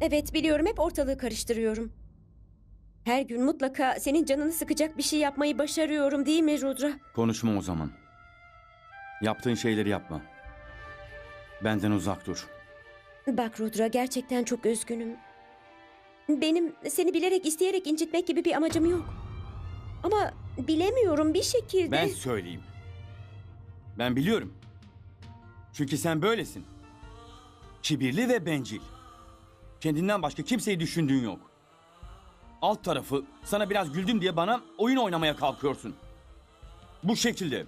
Evet biliyorum hep ortalığı karıştırıyorum. Her gün mutlaka senin canını sıkacak bir şey yapmayı başarıyorum değil mi Rudra? Konuşma o zaman. Yaptığın şeyleri yapma. Benden uzak dur. Bak Rudra gerçekten çok üzgünüm. Benim seni bilerek isteyerek incitmek gibi bir amacım yok. Ama bilemiyorum bir şekilde... Ben söyleyeyim. Ben biliyorum. Çünkü sen böylesin. Kibirli ve bencil. Kendinden başka kimseyi düşündüğün yok. Alt tarafı sana biraz güldüm diye bana oyun oynamaya kalkıyorsun. Bu şekilde.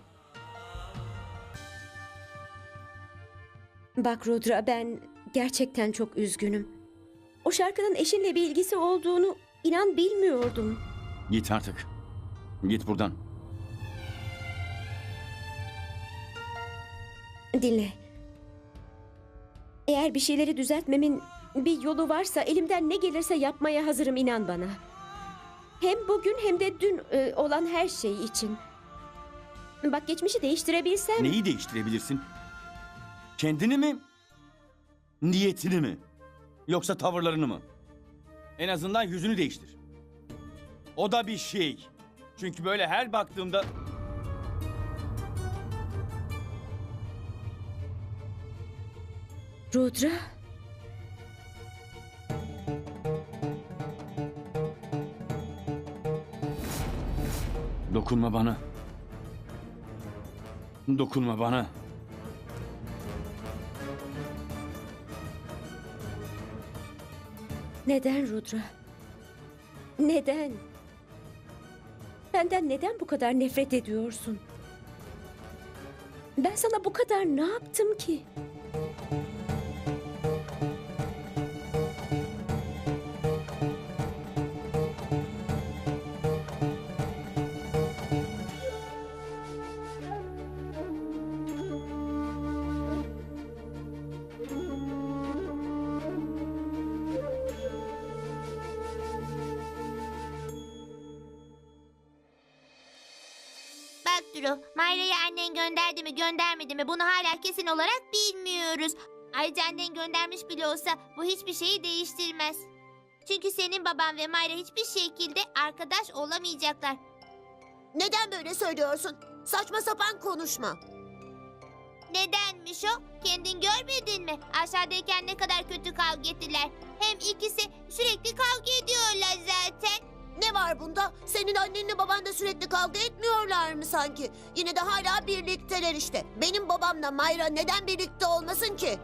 Bak Rudra ben gerçekten çok üzgünüm. O şarkının eşinle bir ilgisi olduğunu inan bilmiyordum. Git artık. Git buradan. Dinle. Eğer bir şeyleri düzeltmemin bir yolu varsa elimden ne gelirse yapmaya hazırım inan bana. Hem bugün hem de dün e, olan her şey için. Bak geçmişi değiştirebilsem... Neyi değiştirebilirsin? Kendini mi? Niyetini mi? Yoksa tavırlarını mı? En azından yüzünü değiştir. O da bir şey. Çünkü böyle her baktığımda Rudra... dokunma bana. Dokunma bana. Neden Rudra? Neden? Benden neden bu kadar nefret ediyorsun? Ben sana bu kadar ne yaptım ki? Duru, Mayra'yı annen gönderdi mi göndermedi mi bunu hala kesin olarak bilmiyoruz. Ayrıca annen göndermiş bile olsa bu hiçbir şeyi değiştirmez. Çünkü senin baban ve Mayra hiçbir şekilde arkadaş olamayacaklar. Neden böyle söylüyorsun? Saçma sapan konuşma. Nedenmiş o? Kendin görmedin mi? Aşağıdayken ne kadar kötü kavga ettiler. Hem ikisi sürekli kavga ediyorlar zaten. Ne var bunda? Senin annenle baban da sürekli kavga etmiyorlar mı sanki? Yine de hala birlikteler işte. Benim babamla Mayra neden birlikte olmasın ki?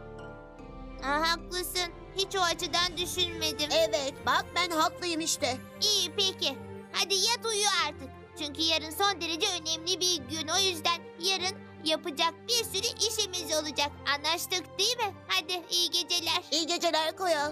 Aa, haklısın. Hiç o açıdan düşünmedim. Evet bak ben haklıyım işte. İyi peki. Hadi yat uyu artık. Çünkü yarın son derece önemli bir gün. O yüzden yarın yapacak bir sürü işimiz olacak. Anlaştık değil mi? Hadi iyi geceler. İyi geceler Koya.